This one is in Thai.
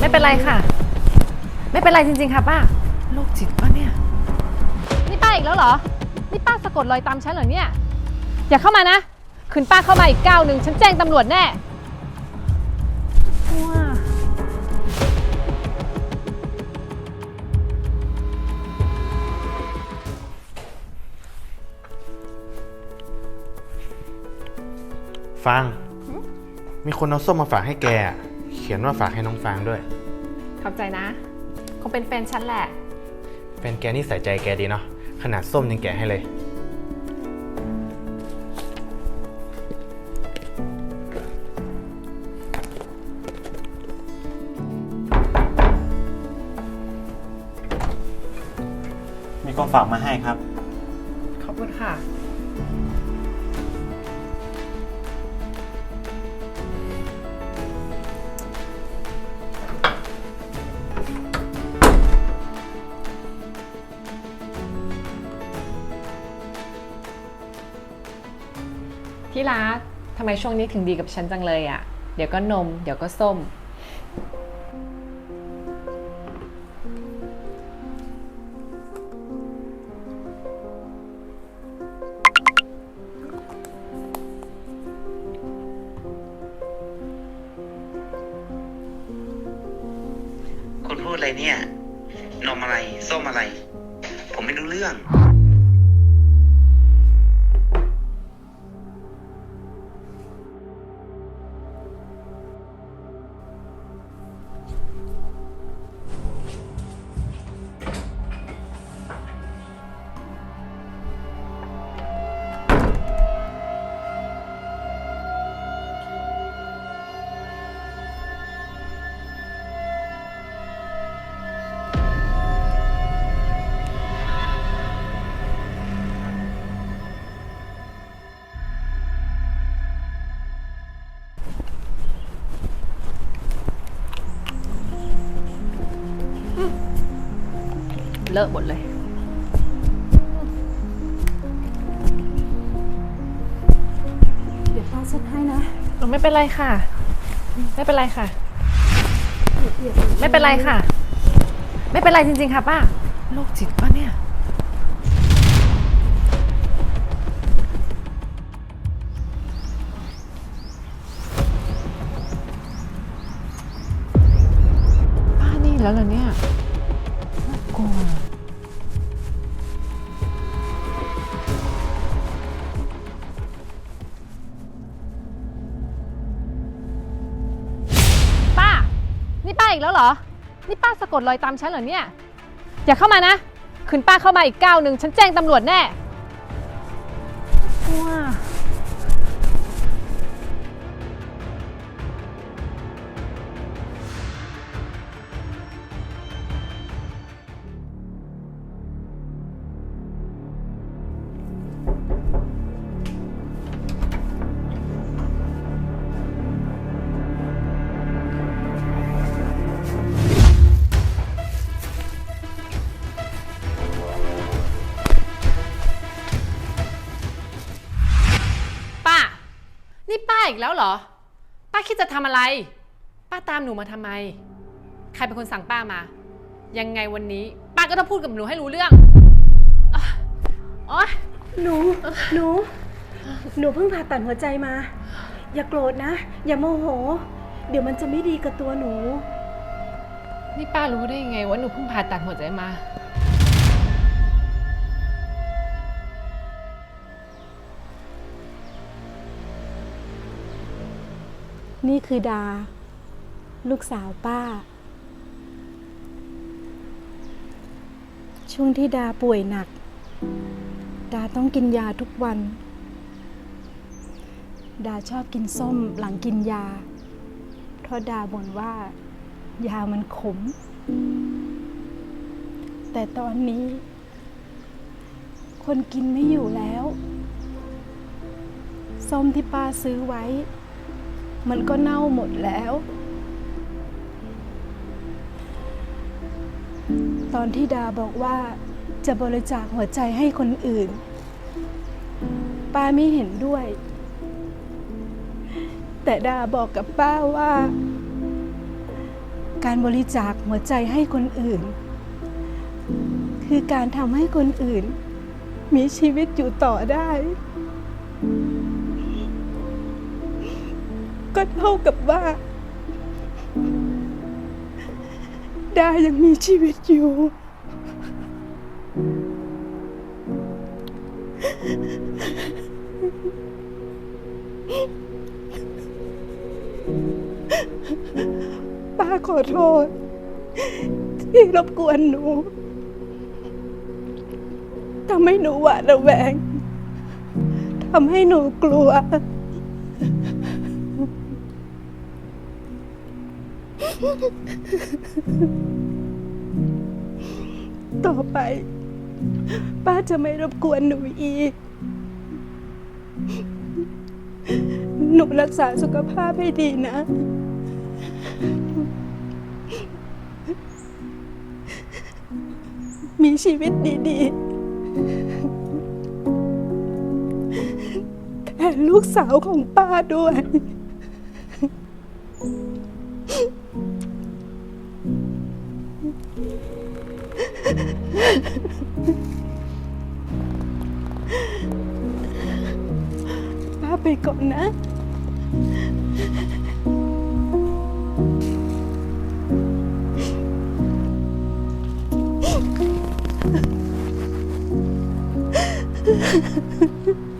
ไม่เป็นไรค่ะ ไม่เป็นไรจริง ๆ ค่ะป้าโรคจิตป้าเนี่ย นี่ป้าอีกแล้วเหรอ นี่ป้าสะกดรอยตามฉันเหรอเนี่ย อย่าเข้ามานะ คืนป้าเข้ามาอีกก้าวหนึ่งฉันแจ้งตำรวจแน่ว้าฟางมีคนเอาส้มมาฝากให้แกอะ เขียนว่าฝากให้น้องฟางด้วย ขอบใจนะ คงเป็นแฟนฉันแหละ แฟนแกนี่ใส่ใจแกดีเนาะ ขนาดส้มยังแกะให้เลย มีคนฝากมาให้ครับ ขอบคุณค่ะ ที่รักทำไมช่วงนี้ถึงดีกับฉันจังเลยอะ่ะ เดี๋ยวก็นม เดี๋ยวก็ส้ม คุณพูดอะไรเนี่ย นมอะไร ส้มอะไร ผมไม่รู้เรื่อง เลอะหมดเลย เดี๋ยวป้าเช็ดให้นะไม่เป็นไรค่ะ ไม่เป็นไรค่ะเดี๋ยวไม่เป็นไรค่ะ ไม่เป็นไรจริง ๆ ค่ะป้าโรคจิตป้าเนี่ย ป้านี่แล้วเหรอเนี่ยน่ากลัว อีกแล้วเหรอ นี่ป้าสะกดรอยตามฉันเหรอเนี่ย อย่าเข้ามานะขืนป้าเข้ามาอีกก้าวหนึ่งฉันแจ้งตำรวจแน่ว้า นี่ป้าอีกแล้วเหรอ ป้าคิดจะทำอะไร ป้าตามหนูมาทำไม ใครเป็นคนสั่งป้ามา ยังไงวันนี้ ป้าก็ต้องพูดกับหนูให้รู้เรื่องอะโอ๊ยหนู หนู หนูเพิ่งผ่าตัดหัวใจมา อย่าโกรธนะ อย่าโมโห เดี๋ยวมันจะไม่ดีกับตัวหนู นี่ป้ารู้ได้ยังไงว่าหนูเพิ่งผ่าตัดหัวใจมา นี่คือดา ลูกสาวป้า ช่วงที่ดาป่วยหนัก ดาต้องกินยาทุกวัน ดาชอบกินส้มหลังกินยา เพราะดาบ่นว่า ยามันขม แต่ตอนนี้ คนกินไม่อยู่แล้ว ส้มที่ป้าซื้อไว้ มันก็เน่าหมดแล้ว ตอนที่ดาบอกว่าจะบริจาคหัวใจให้คนอื่น ป้าไม่เห็นด้วย แต่ดาบอกกับป้าว่า การบริจาคหัวใจให้คนอื่น คือการทำให้คนอื่น มีชีวิตอยู่ต่อได้ ก็เท่ากับว่า ดายังมีชีวิตอยู่ ป้าขอโทษ ที่รบกวนหนูทำให้หนูหวาดระแวงทำให้หนูกลัว ต่อไป ป้าจะไม่รบกวนหนูอีก หนูรักษาสุขภาพให้ดีนะ มีชีวิตดีๆแทนลูกสาวของป้าด้วย ป้าไปก่อนนะเ